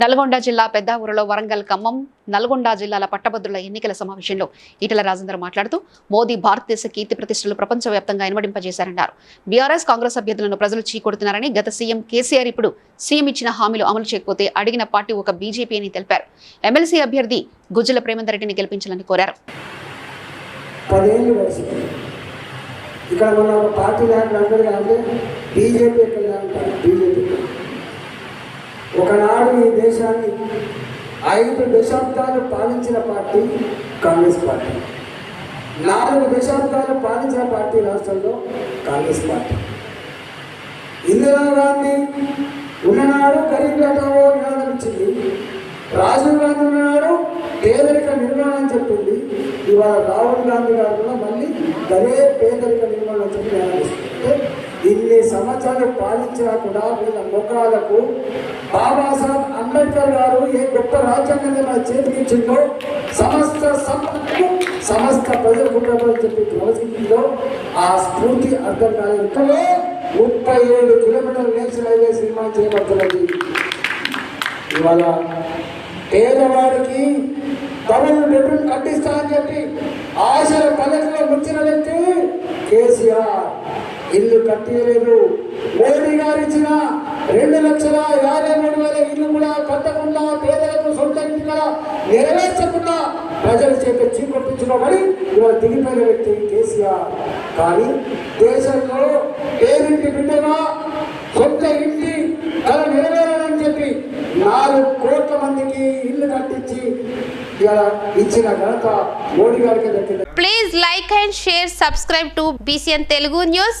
నల్గొండ జిల్లా పెద్దావూరులో వరంగల్ ఖమ్మం నల్గొండ జిల్లాల పట్టభద్రుల ఎన్నికల సమావేశంలో ఈటల రాజేందర్ మాట్లాడుతూ మోదీ భారతదేశ కీర్తి ప్రతిష్టలు ప్రపంచవ్యాప్తంగా ఇనుమడింపజేశారన్నారు. బీఆర్ఎస్ కాంగ్రెస్ అభ్యర్థులను ప్రజలు చీకొడుతున్నారని గత సీఎం కేసీఆర్ ఇప్పుడు సీఎం ఇచ్చిన హామీలు అమలు చేయకపోతే అడిగిన పార్టీ ఒక బీజేపీ అని తెలిపారు. ఎమ్మెల్సీ అభ్యర్థి గుజ్జల ప్రేమేందర్ రెడ్డిని గెలిపించాలని కోరారు. ఇక్కడ మన పార్టీ అందరూ బీజేపీ ఎక్కడ బీజేపీ. ఒకనాడు ఈ దేశాన్ని ఐదు దశాబ్దాలు పాలించిన పార్టీ కాంగ్రెస్ పార్టీ. నాలుగు దశాబ్దాలు పాలించిన పార్టీ రాష్ట్రంలో కాంగ్రెస్ పార్టీ. ఇందిరా గాంధీ ఉన్ననాడు గరీబ్ హఠావో నినాదం ఇచ్చింది రాజీవ్ గాంధీ ఉన్ననాడు పేదరిక నిర్మాణం అని చెప్పింది. ఇవాళ రాహుల్ గాంధీ గారు కూడా మళ్ళీ అదే పేదరిక నిర్మాణం అని చెప్పి నినాదిస్తుంది అంటే ఇన్ని సంవత్సరాలు పాలించినా కూడా వీళ్ళ ముఖాలకు బాబాసాహెబ్ అంబేద్కర్ గారు ఏ గొప్ప రాజ్యాంగంగా మన చేతికిచ్చిందో సమస్త సంపదకు సమస్త ప్రజలకు చెప్పి ప్రవచించిందో ఆ స్ఫూర్తి అర్థం కాలేదు ముప్పై ఏడు కిలోమీటర్ల నేషనల్ హైవే సినిమా చేయబడుతున్నది. ఇవాళ పేదవాడికి డబుల్ బెడ్రూమ్ కట్టిస్తా అని చెప్పి ఆశల పల్లెటూరులో ముంచిన వ్యక్తి కేసీఆర్. ఇల్లు కట్టియలేదు మోడీ గారు ఇచ్చిన రెండు లక్షల యాభై మూడు వేల ఇల్లు కూడా కట్టకుండా పేదలకు సొంత ఇంటి కూడా నెరవేర్చకుండా ప్రజల చేత చీకొట్టించుకోమని ఇవాళ దిగిపోయిన వ్యక్తి కేసీఆర్. కానీ దేశంలో పేరింటి బిడ్డగా సొంత ఇంటి కళ నెరవేరాలని చెప్పి నాలుగు కోట్ల మందికి ఇల్లు కట్టించి ఇలా ఇచ్చిన ఘనత మోడీ గారికి దక్కింది please like and share subscribe to BCN Telugu news